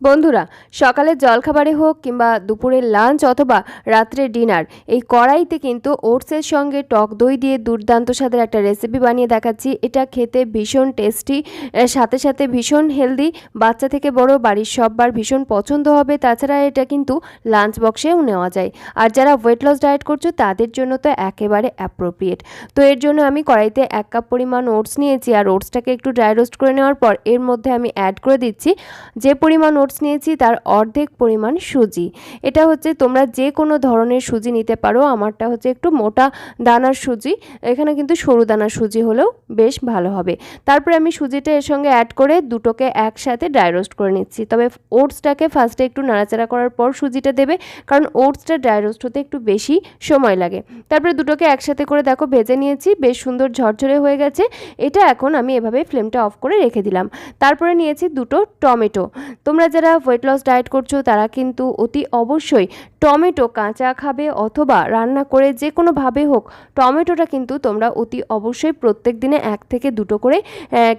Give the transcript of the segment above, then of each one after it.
বন্ধুরা, সকালের জলখাবারে হোক কিংবা দুপুরের লাঞ্চ অথবা রাত্রের ডিনার এই কড়াইতে কিন্তু ওটসের সঙ্গে টক দই দিয়ে দুর্দান্ত স্বাদের একটা রেসিপি বানিয়ে দেখাচ্ছি। এটা খেতে ভীষণ টেস্টি সাথে সাথে ভীষণ হেলদি বাচ্চা থেকে বড় বাড়ির সববার ভীষণ পছন্দ হবে। তাছাড়া এটা কিন্তু লাঞ্চ বক্সেও নেওয়া যায়। আর যারা ওয়েট লস ডায়েট করছ, তাদের জন্য তো একেবারে অ্যাপ্রোপ্রিয়েট তো এর জন্য আমি কড়াইতে এক কাপ পরিমাণ ওটস নিয়েছি। আর ওটসটাকে একটু ড্রাই রোস্ট করে নেওয়ার পর এর মধ্যে আমি অ্যাড করে দিচ্ছি যে পরিমাণ ওটস নিয়েছি, তার অর্ধেক পরিমাণ সুজি। এটা হচ্ছে তোমরা যে কোনো ধরনের সুজি নিতে পারো, আমারটা হচ্ছে একটু মোটা দানার সুজি। এখানে কিন্তু সরু দানার সুজি হলেও বেশ ভালো হবে। তারপরে আমি সুজিটা এর সঙ্গে অ্যাড করে দুটোকে একসাথে ড্রাই রোস্ট করে নিচ্ছি। তবে ওটসটাকে ফার্স্টে একটু নাড়াচাড়া করার পর সুজিটা দেবে, কারণ ওটসটা ড্রাই রোস্ট হতে একটু বেশি সময় লাগে। তারপরে দুটোকে একসাথে করে দেখো, ভেজে নিয়েছি, বেশ সুন্দর ঝরঝরে হয়ে গেছে। এটা এখন আমি এভাবে ফ্লেমটা অফ করে রেখে দিলাম। তারপরে নিয়েছি দুটো টমেটো। তোমরা যারা ওয়েট লস ডায়েট করছ, তারা কিন্তু অতি অবশ্যই টমেটো কাঁচা খাবে অথবা রান্না করে যে কোনোভাবে হোক, টমেটোটা কিন্তু তোমরা অতি অবশ্যই প্রত্যেক দিনে এক থেকে দুটো করে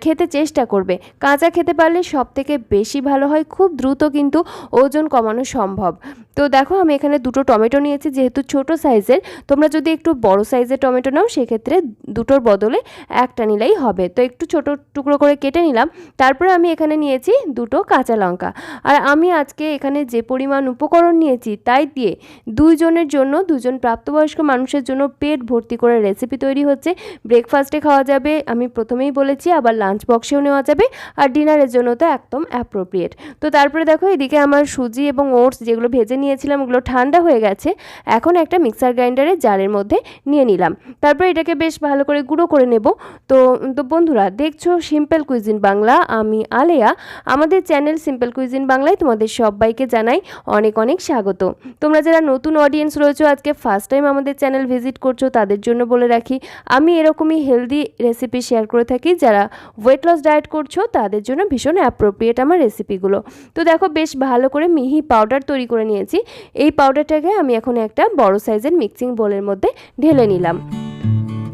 খেতে চেষ্টা করবে। কাঁচা খেতে পারলে সব থেকে বেশি ভালো হয়, খুব দ্রুত কিন্তু ওজন কমানো সম্ভব। তো দেখো, আমি এখানে দুটো টমেটো নিয়েছি, যেহেতু ছোট সাইজের, তোমরা যদি একটু বড় সাইজের টমেটো নাও, সেক্ষেত্রে দুটোর বদলে একটা নিলেই হবে। তো একটু ছোট টুকরো করে কেটে নিলাম, তারপরে আমি এখানে নিয়েছি দুটো কাঁচা লঙ্কা। আর আমি আজকে এখানে যে পরিমাণ উপকরণ নিয়েছি, তাই দিয়ে দুইজনের জন্য, দুজন প্রাপ্তবয়স্ক মানুষের জন্য পেট ভর্তি করে রেসিপি তৈরি হচ্ছে। ব্রেকফাস্টে খাওয়া যাবে, আমি প্রথমেই বলেছি, আবার লাঞ্চ বক্সেও নেওয়া যাবে, আর ডিনারের জন্য তো একদম অ্যাপ্রোপ্রিয়েট তো তারপরে দেখো, এদিকে আমার সুজি এবং ওটস যেগুলো ভেজে নিয়েছিলাম, ওগুলো ঠান্ডা হয়ে গেছে, এখন একটা মিক্সার গ্রাইন্ডারে জারের মধ্যে নিয়ে নিলাম। তারপরে এটাকে বেশ ভালো করে গুঁড়ো করে নেব। তো তো বন্ধুরা, দেখছ সিম্পল কুইজিন বাংলা আমি আলেয়া। আমাদের চ্যানেল সিম্পল কুইজিন বাংলায় তোমাদের সবাইকে জানাই অনেক অনেক স্বাগত। তোমরা যারা নতুন অডিয়েন্স রয়েছো, আজকে ফার্স্ট টাইম আমাদের চ্যানেল ভিজিট করছ, তাদের জন্য বলে রাখি, আমি এরকমই হেলদি রেসিপি শেয়ার করে থাকি, যারা ওয়েট লস ডায়েট করছ, তাদের জন্য ভীষণ অ্যাপ্রোপ্রিয়েট আমার রেসিপিগুলো তো দেখো, বেশ ভালো করে মিহি পাউডার তৈরি করে নিয়েছি। এই পাউডারটাকে আমি এখন একটা বড় সাইজের মিক্সিং বোলের মধ্যে ঢেলে নিলাম।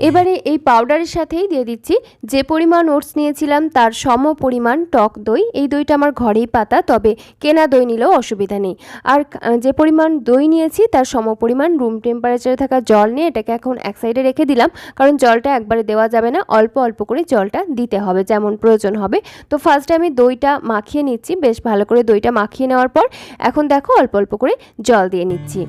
এবারে এই পাউডারের সাথেই দিয়ে দিচ্ছি। যে পরিমাণ ওটস নিয়েছিলাম, তার সম পরিমাণ টক দই। এই দইটা আমার ঘরেই পাতা, তবে কেনা দই নিলেও অসুবিধা নেই। আর যে পরিমাণ দই নিয়েছি, তার সম পরিমাণ রুম টেম্পারেচারে থাকা জল নিয়ে এটাকে এখন এক সাইডে রেখে দিলাম। কারণ জলটা একবারে দেওয়া যাবে না, অল্প অল্প করে জলটা দিতে হবে, যেমন প্রয়োজন হবে। তো ফার্স্টে আমি দইটা মাখিয়ে নিচ্ছি, বেশ ভালো করে দইটা মাখিয়ে নেওয়ার পর। এখন দেখো, অল্প অল্প করে জল দিয়ে নিচ্ছি।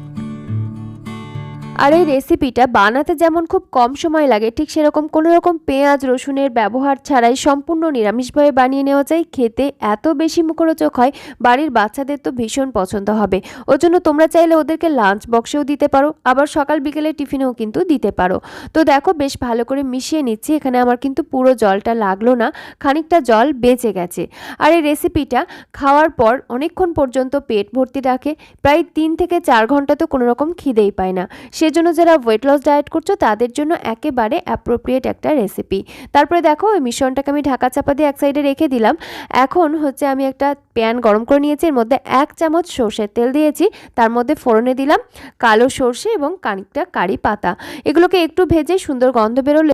আর এই রেসিপিটা বানাতে যেমন খুব কম সময় লাগে, ঠিক সেরকম কোনো রকম পেঁয়াজ, রসুনের ব্যবহার ছাড়াই সম্পূর্ণ নিরামিষভাবে বানিয়ে নেওয়া যায়। খেতে এত বেশি মুখরোচক হয়, বাড়ির বাচ্চাদের তো ভীষণ পছন্দ হবে। ওর জন্য তোমরা চাইলে ওদেরকে লাঞ্চ বক্সেও দিতে পারো, আবার সকাল বিকেলে টিফিনেও কিন্তু দিতে পারো। তো দেখো, বেশ ভালো করে মিশিয়ে নিচ্ছি, এখানে আমার কিন্তু পুরো জলটা লাগল না, খানিকটা জল বেঁচে গেছে। আর এই রেসিপিটা খাওয়ার পর অনেকক্ষণ পর্যন্ত পেট ভর্তি রাখে, প্রায় তিন থেকে চার ঘণ্টা তো কোনো রকম খিদেই পায় না। সেজন্য যারা ওয়েট লস ডায়েট করছ, তাদের জন্য একেবারে অ্যাপ্রোপ্রিয়েট একটা রেসিপি তারপরে দেখো, ওই মিশ্রণটাকে আমি ঢাকা চাপা দিয়ে এক সাইডে রেখে দিলাম। এখন হচ্ছে আমি একটা প্যান গরম করে নিয়েছি, এর মধ্যে এক চামচ সর্ষের তেল দিয়েছি, তার মধ্যে ফোড়নে দিলাম কালো সর্ষে এবং কানিকটা কারি পাতা। এগুলোকে একটু ভেজে সুন্দর গন্ধ বেরোলে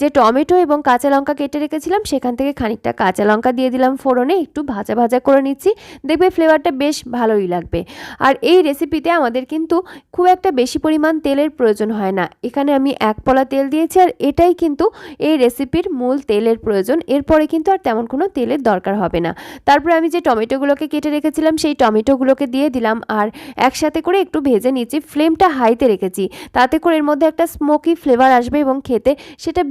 যে টমেটো এবং কাঁচা লঙ্কা কেটে রেখেছিলাম, সেখান থেকে খানিকটা কাঁচা লঙ্কা দিয়ে দিলাম ফোড়নে। একটু ভাজা ভাজা করে নিচ্ছি। দেখবে ফ্লেভারটা বেশ ভালোই লাগবে। আর এই রেসিপিতে আমাদের কিন্তু খুব একটা বেশি পরিমাণ তেলের প্রয়োজন হয় না। এখানে আমি এক পলা তেল দিয়েছি আর এটাই কিন্তু এই রেসিপির মূল তেলের প্রয়োজন। এরপরে কিন্তু আর তেমন কোনো তেলের দরকার হবে না। তারপরে আমি যে টমেটোগুলোকে কেটে রেখেছিলাম, সেই টমেটোগুলোকে দিয়ে দিলাম আর একসাথে করে একটু ভেজে নিচ্ছি। ফ্লেমটা হাইতে রেখেছি। তাতে করে এর মধ্যে একটা স্মোকি ফ্লেভার আসবে এবং খেতে সেটা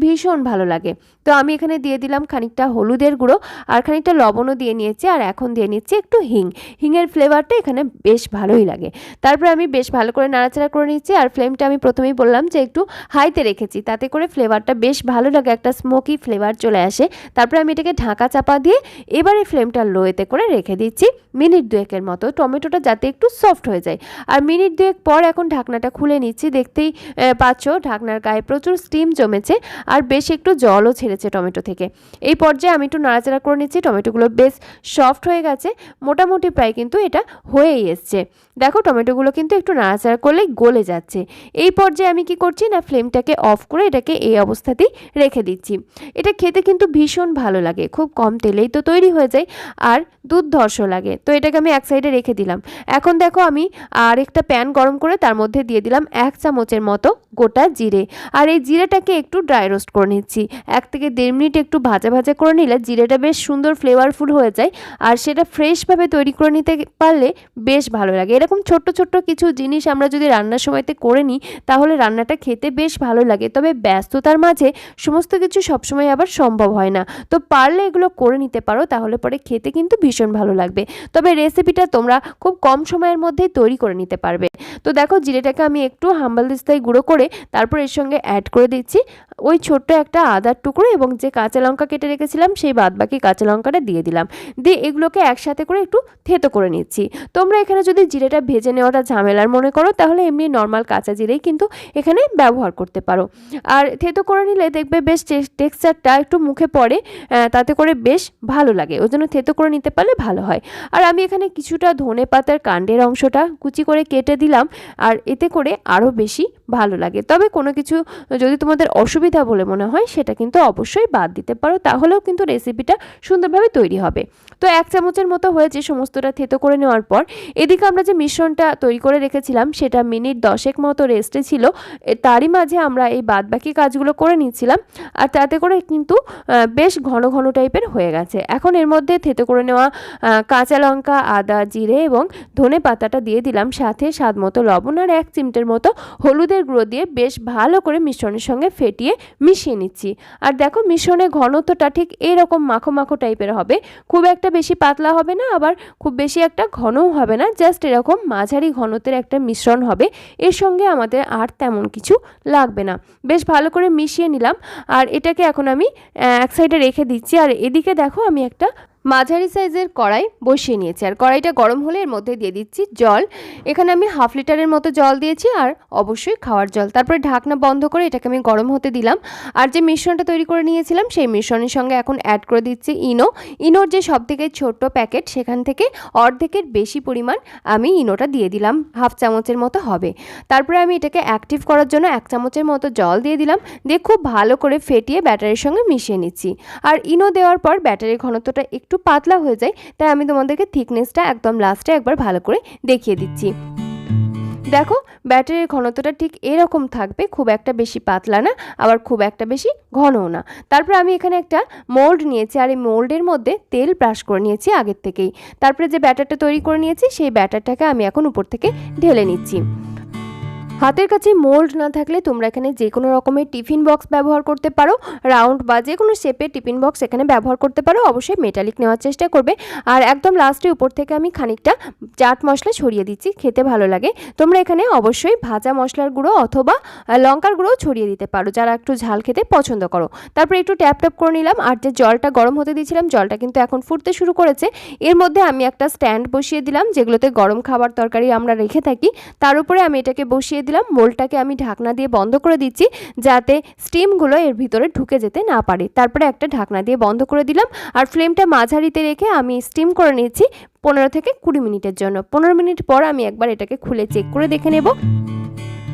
ভালো লাগে। তো আমি এখানে দিয়ে দিলাম খানিকটা হলুদের গুঁড়ো আর খানিকটা লবণও দিয়ে নিয়েছি আর এখন দিয়ে নিচ্ছি একটু হিং। হিংয়ের ফ্লেভারটা এখানে বেশ ভালোই লাগে। তারপরে আমি বেশ ভালো করে নাড়াচাড়া করে নিচ্ছি আর ফ্লেমটা আমি প্রথমেই বললাম যে একটু হাইতে রেখেছি, তাতে করে ফ্লেভারটা বেশ ভালো লাগে, একটা স্মোকি ফ্লেভার চলে আসে। তারপরে আমি এটাকে ঢাকা চাপা দিয়ে এবারে ফ্লেমটা লোয়েতে করে রেখে দিচ্ছি মিনিট দুয়েকের মতো, টমেটোটা যাতে একটু সফট হয়ে যায়। আর মিনিট দুয়েক পর এখন ঢাকনাটা খুলে নিচ্ছি, দেখতেই পাচ্ছ ঢাকনার গায়ে প্রচুর স্টিম জমেছে। আর বেশ একটু জলও ছেড়েছে টমেটো থেকে। এই পর্যায়ে আমি একটু নাড়াচাড়া করে নিচ্ছি, টমেটোগুলো বেশ সফট হয়ে গেছে। মোটামুটি প্রায় কিন্তু এটা হয়েই এসছে। দেখো টমেটোগুলো কিন্তু একটু নাড়াচাড়া করলেই গলে যাচ্ছে। এই পর্যায়ে আমি কি করছি না, ফ্লেমটাকে অফ করে এটাকে এই অবস্থাতেই রেখে দিচ্ছি। এটা খেতে কিন্তু ভীষণ ভালো লাগে, খুব কম তেলেই তো তৈরি হয়ে যায় আর দুধ ধর্ষ লাগে। তো এটাকে আমি এক সাইডে রেখে দিলাম। এখন দেখো আমি আর একটা প্যান গরম করে তার মধ্যে দিয়ে দিলাম এক চামচের মতো গোটা জিরে। আর এই জিরেটাকে একটু ড্রাই রোস্ট করে নিচ্ছি। এক থেকে দেড় মিনিট একটু ভাজা ভাজা করে নিলে জিরেটা বেশ সুন্দর ফ্লেভারফুল হয়ে যায়। আর সেটা ফ্রেশভাবে তৈরি করে নিতে পারলে বেশ ভালো লাগে। এরকম ছোট্ট ছোট্ট কিছু জিনিস আমরা যদি রান্নার সময়তে করে নিই, তাহলে রান্নাটা খেতে বেশ ভালো লাগে। তবে ব্যস্ততার মাঝে সমস্ত কিছু সবসময় আবার সম্ভব হয় না। তো পারলে এগুলো করে নিতে পারো, তাহলে পরে খেতে কিন্তু ভীষণ ভালো লাগবে। তবে রেসিপিটা তোমরা খুব কম সময়ের মধ্যেই তৈরি করে নিতে পারবে। তো দেখো, জিরেটাকে আমি একটু হাম্বাল দিস্তায় গুঁড়ো করে তারপর এর সঙ্গে অ্যাড করে দিচ্ছি। ওই ছোট্ট একটা আদার টুকরো এবং যে কাঁচা লঙ্কা কেটে রেখেছিলাম, সেই বাদবাকি কাঁচা লঙ্কাটা দিয়ে দিলাম। দিয়ে এগুলোকে একসাথে করে একটু থেতো করে নিচ্ছি। তোমরা এখানে যদি জিরেটা ভেজে নেওয়াটা ঝামেলার মনে করো, তাহলে এমনি নর্মাল কাঁচা জিরেই কিন্তু এখানে ব্যবহার করতে পারো। আর থেতো করে নিলে দেখবে বেশ টেক্সচারটা একটু মুখে পড়ে তাতে করে বেশ ভালো লাগে। ওই জন্য থেতো করে নিতে পারলে ভালো হয়। আর আমি এখানে কিছুটা ধনে পাতার কাণ্ডের অংশটা কুচি করে কেটে দিলাম, আর এতে করে আরও বেশি ভালো লাগে। তবে কোনো কিছু যদি তোমাদের অসুবিধা বলে মনে হয়, সেটা কিন্তু অবশ্যই বাদ দিতে পারো, তাহলেও কিন্তু রেসিপিটা সুন্দরভাবে তৈরি হবে। তো এক চামচের মতো হয়েছে সমস্তটা থেতো করে নেওয়ার পর, এদিকে আমরা যে মিশ্রণটা তৈরি করে রেখেছিলাম, সেটা মিনিট দশেক মতো রেস্টে ছিল। তারই মাঝে আমরা এই বাদ বাকি কাজগুলো করে নিচ্ছিলাম, আর তাতে করে কিন্তু বেশ ঘন ঘন টাইপের হয়ে গেছে। এখন এর মধ্যে থেতো করে নেওয়া কাঁচা লঙ্কা, আদা, জিরে এবং ধনে পাতাটা দিয়ে দিলাম। সাথে স্বাদ মতো লবণ আর এক চিমটের মতো হলুদের গুঁড়ো দিয়ে বেশ ভালো করে মিশ্রণের সঙ্গে ফেটিয়ে মিশিয়ে নিচ্ছি। আর দেখো মিশ্রণের ঘনত্বটা ঠিক এরকম মাখো মাখো টাইপের হবে। খুব একটা বেশি পাতলা হবে না, আবার খুব বেশি একটা ঘনও হবে না, জাস্ট এরকম মাঝারি ঘনত্বের একটা মিশ্রণ হবে। এর সঙ্গে আমাদের আর তেমন কিছু লাগবে না। বেশ ভালো করে মিশিয়ে নিলাম। আর এটাকে এখন আমি এক সাইডে রেখে দিচ্ছি। আর এদিকে দেখো আমি একটা মাঝারি সাইজের কড়াই বসিয়ে নিয়েছি। আর কড়াইটা গরম হলে এর মধ্যে দিয়ে দিচ্ছি জল। এখানে আমি হাফ লিটারের মতো জল দিয়েছি আর অবশ্যই খাওয়ার জল। তারপরে ঢাকনা বন্ধ করে এটাকে আমি গরম হতে দিলাম। আর যে মিশ্রণটা তৈরি করে নিয়েছিলাম, সেই মিশ্রণের সঙ্গে এখন অ্যাড করে দিচ্ছি ইনো। ইনোর যে সব থেকে ছোট্ট প্যাকেট সেখান থেকে অর্ধেকের বেশি পরিমাণ আমি ইনোটা দিয়ে দিলাম। হাফ চামচের মতো হবে। তারপরে আমি এটাকে অ্যাক্টিভ করার জন্য এক চামচের মতো জল দিয়ে দিলাম। দিয়ে খুব ভালো করে ফেটিয়ে ব্যাটারের সঙ্গে মিশিয়ে নিচ্ছি। আর ইনো দেওয়ার পর ব্যাটারির ঘনত্বটা একটু পাতলা হয়ে যায়, তাই আমি তোমাদেরকে থিকনেসটা একদম লাস্টে একবার ভালো করে দেখিয়ে দিচ্ছি। দেখো, ব্যাটারির ঘনত্বটা ঠিক এরকম থাকবে, খুব একটা বেশি পাতলা না, আবার খুব একটা বেশি ঘনও না। তারপর আমি এখানে একটা মোল্ড নিয়েছি, আর এই মোল্ডের মধ্যে তেল ব্রাশ করে নিয়েছি আগের থেকেই। তারপরে যে ব্যাটারটা তৈরি করে নিয়েছি, সেই ব্যাটারটাকে আমি এখন উপর থেকে ঢেলে নিচ্ছি। হাতের কাছে মোল্ড না থাকলে তোমরা এখানে যে কোনো রকমের টিফিন বক্স ব্যবহার করতে পারো, রাউন্ড বা যে কোনো শেপের টিফিন বক্স এখানে ব্যবহার করতে পারো, অবশ্যই মেটালিক নেওয়ার চেষ্টা করবে। আর একদম লাস্টে উপর থেকে আমি খানিকটা চাট মশলা ছড়িয়ে দিচ্ছি, খেতে ভালো লাগে। তোমরা এখানে অবশ্যই ভাজা মশলার গুঁড়ো অথবা লঙ্কার গুঁড়ো ছড়িয়ে দিতে পারো, যারা একটু ঝাল খেতে পছন্দ করো। তারপরে একটু ট্যাপ ট্যাপ করে নিলাম, আর যে জলটা গরম হতে দিয়েছিলাম, জলটা কিন্তু এখন ফুটতে শুরু করেছে। এর মধ্যে আমি একটা স্ট্যান্ড বসিয়ে দিলাম, যেগুলোতে গরম খাবার তরকারি আমরা রেখে থাকি। তার উপরে আমি এটাকে বসিয়ে দিলাম, মোলটাকে আমি ঢাকনা দিয়ে বন্ধ করে দিচ্ছি যাতে স্টিমগুলো এর ভিতরে ঢুকে যেতে না পারে। তারপরে একটা ঢাকনা দিয়ে বন্ধ করে দিলাম আর ফ্লেমটা মাঝারিতে রেখে আমি স্টিম করে নিচ্ছি পনেরো থেকে কুড়ি মিনিটের জন্য। পনেরো মিনিট পর আমি একবার এটাকে খুলে চেক করে দেখে নেব।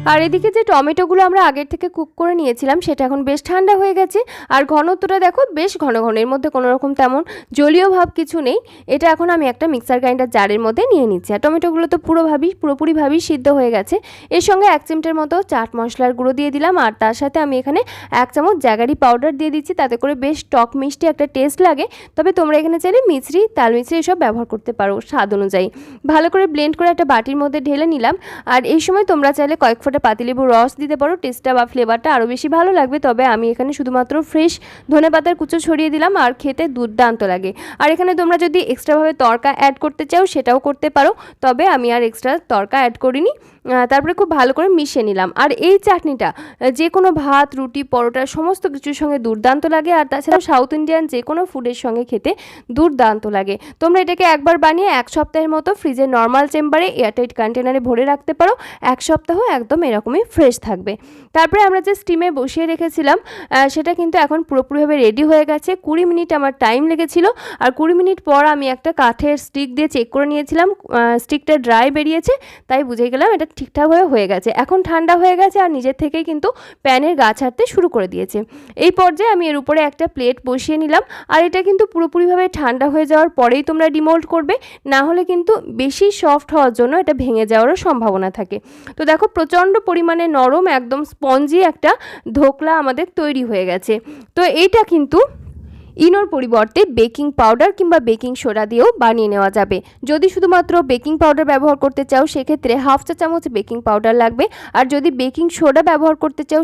আর এদিকে যে টমেটোগুলো আমরা আগের থেকে কুক করে নিয়েছিলাম, সেটা এখন বেশ ঠান্ডা হয়ে গেছে। আর ঘনত্বটা দেখো, বেশ ঘন ঘন, এর মধ্যে কোনো রকম তেমন জলীয় ভাব কিছু নেই। এটা এখন আমি একটা মিক্সার গ্রাইন্ডার জারের মধ্যে নিয়ে নিচ্ছি। আর টমেটোগুলো তো পুরোভাবেই পুরোপুরিভাবেই সিদ্ধ হয়ে গেছে। এর সঙ্গে এক চিমটের মতো চাট মশলার গুঁড়ো দিয়ে দিলাম। আর তার সাথে আমি এখানে এক চামচ জাগারি পাউডার দিয়ে দিচ্ছি। তাতে করে বেশ টক মিষ্টি একটা টেস্ট লাগে। তবে তোমরা এখানে চাইলে মিছরি তাল মিছরি এসব ব্যবহার করতে পারো স্বাদ অনুযায়ী। ভালো করে ব্লেন্ড করে একটা বাটির মধ্যে ঢেলে নিলাম। আর এই সময় তোমরা চাইলে কয়েক ফোঁটা পাতিলেবুর রস দিতে পারো টেস্টটা বা ফ্লেভারটা আরও বেশি ভালো লাগবে। তবে আমি এখানে শুধুমাত্র ফ্রেশ ধনে পাতার কুচো ছড়িয়ে দিলাম, আর খেতে দুর্দান্ত লাগে। আর এখানে তোমরা যদি এক্সট্রাভাবে তরকা অ্যাড করতে চাও, সেটাও করতে পারো। তবে আমি আর এক্সট্রা তরকা অ্যাড করিনি। তারপরে খুব ভালো করে মিশিয়ে নিলাম। আর এই চাটনিটা যে কোনো ভাত, রুটি, পরোটা, সমস্ত কিছুর সঙ্গে দুর্দান্ত লাগে। আর তাছাড়াও সাউথ ইন্ডিয়ান যে কোনো ফুডের সঙ্গে খেতে দুর্দান্ত লাগে। তোমরা এটাকে একবার বানিয়ে এক সপ্তাহের মতো ফ্রিজের নর্মাল চেম্বারে এয়ারটাইট কন্টেনারে ভরে রাখতে পারো। এক সপ্তাহ একদম এরকমই ফ্রেশ থাকবে। তারপরে আমরা যে স্টিমে বসিয়ে রেখেছিলাম সেটা কিন্তু এখন পুরোপুরিভাবে রেডি হয়ে গেছে। কুড়ি মিনিট আমার টাইম লেগেছিল, আর কুড়ি মিনিট পর আমি একটা কাঠের স্টিক দিয়ে চেক করে নিয়েছিলাম স্টিকটা ড্রাই বেরিয়েছে, তাই বুঝে গেলাম এটা ঠিকঠাকভাবে হয়ে গেছে। এখন ঠান্ডা হয়ে গেছে, আর নিজের থেকেই কিন্তু প্যানের গা ছাড়তে শুরু করে দিয়েছে। এই পর্যায়ে আমি এর উপরে একটা প্লেট বসিয়ে নিলাম, আর এটা কিন্তু পুরোপুরিভাবে ঠান্ডা হয়ে যাওয়ার পরেই তোমরা ডিমোল্ড করবে, না হলে কিন্তু বেশি সফট হওয়ার জন্য এটা ভেঙে যাওয়ারও সম্ভাবনা থাকে। তো দেখো প্রচণ্ড পরিমাণে নরম একদম স্পঞ্জি একটা ধোকলা আমাদের তৈরি হয়ে গেছে। তো এইটা কিন্তু ইনোর পরিবর্তে বেকিং পাউডার কিংবা বেকিং সোডা দিয়েও বানিয়ে নেওয়া যাবে। যদি শুধুমাত্র বেকিং পাউডার ব্যবহার করতে চাও, সেক্ষেত্রে হাফ চা চামচ বেকিং পাউডার লাগবে। আর যদি বেকিং সোডা ব্যবহার করতে চাও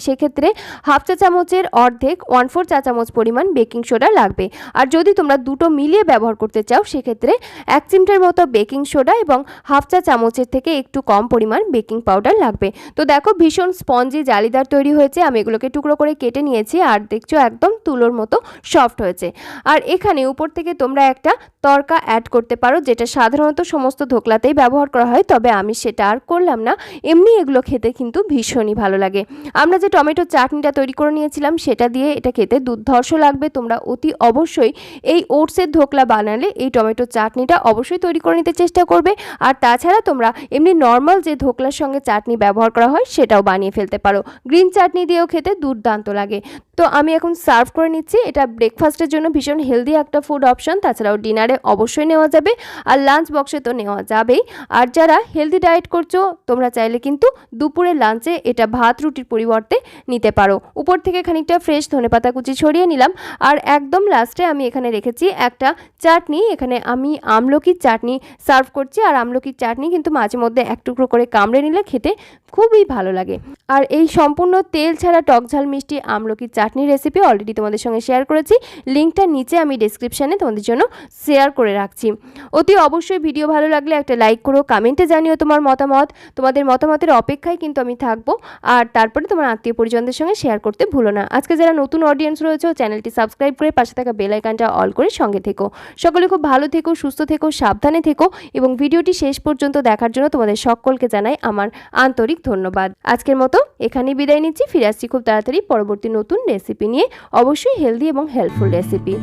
সেক্ষেত্রে হাফ চা চামচের অর্ধেক, ওয়ান ফোর চা চামচ পরিমাণ বেকিং সোডা লাগবে। আর যদি তোমরা দুটো মিলিয়ে ব্যবহার করতে চাও, সেক্ষেত্রে এক চিমটের মতো বেকিং সোডা এবং হাফ চা চামচের থেকে একটু কম পরিমাণ বেকিং পাউডার লাগবে। তো দেখো, ভীষণ স্পঞ্জি, জালিদার তৈরি হয়েছে। আমি এগুলোকে টুকরো করে কেটে নিয়েছি। আর দেখছ, একদম তুলোর মতো সফট হয়েছে। আর এখানে উপর থেকে তোমরা একটা তরকা অ্যাড করতে পারো, যেটা সাধারণত সমস্ত ধোকলাতেই ব্যবহার করা হয়, তবে আমি সেটা আর করলাম না। এমনি এগুলো খেতে কিন্তু ভীষণই ভালো লাগে। আমরা যে টমেটো চাটনিটা তৈরি করে নিয়েছিলাম, সেটা দিয়ে এটা খেতে দুর্ধর্ষ লাগবে। তোমরা অতি অবশ্যই এই ওটসের ধোকলা বানালে এই টমেটো চাটনিটা অবশ্যই তৈরি করে নিতে চেষ্টা করবে। আর তাছাড়া তোমরা এমনি নর্মাল যে ধোকলার সঙ্গে চাটনি ব্যবহার করা হয়, সেটাও বানিয়ে ফেলতে পারো। গ্রিন চাটনি দিয়েও খেতে দুর্দান্ত লাগে। তো আমি এখন সার্ভ করে নিচ্ছি। এটা ব্রেকফাস্টের জন্য ভীষণ হেলদি একটা ফুড অপশন তাছাড়াও ডিনারে অবশ্যই নেওয়া যাবে আর লাঞ্চ বক্সে তো নেওয়া যাবেই। আর যারা হেলদি ডায়েট করছ, তোমরা চাইলে কিন্তু দুপুরের লাঞ্চে এটা ভাত রুটির পরিবর্তে নিতে পারো। উপর থেকে খানিকটা ফ্রেশ ধনেপাতা কুচি ছড়িয়ে নিলাম। আর একদম লাস্টে আমি এখানে রেখেছি একটা চাটনি। এখানে আমি আমলকির চাটনি সার্ভ করছি। আর আমলকির চাটনি কিন্তু মাঝে মধ্যে এক টুকরো করে কামড়ে নিলে খেতে খুবই ভালো লাগে। আর এই সম্পূর্ণ তেল ছাড়া টক ঝাল মিষ্টি আমলকির চাটনি রেসিপি অলরেডি তোমাদের সঙ্গে শেয়ার করেছি। লিঙ্কটা নিচে আমি ডেসক্রিপশানে তোমাদের জন্য শেয়ার করে রাখছি। অতি অবশ্যই ভিডিও ভালো লাগলে একটা লাইক করো কমেন্টে জানিও তোমার মতামত। তোমাদের মতামতের অপেক্ষায় কিন্তু আমি থাকব। আর তারপরে তোমার আত্মীয় পরিজনদের সঙ্গে শেয়ার করতে ভুলো না। আজকে যারা নতুন অডিয়েন্স রয়েছে চ্যানেলটি সাবস্ক্রাইব করে পাশে থাকা বেল আইকনটা অল করে সঙ্গে থেকো। সকলে খুব ভালো থেকো, সুস্থ থেকো, সাবধানে থেকো এবং ভিডিওটি শেষ পর্যন্ত দেখার জন্য তোমাদের সকলকে জানাই আমার আন্তরিক ধন্যবাদ। আজকের মতো এখানেই বিদায় নিচ্ছি। ফিরে আসছি খুব তাড়াতাড়ি পরবর্তী নতুন রেসিপি নিয়ে। অবশ্যই হেলদি এবং হেল্পফুল রেসিপি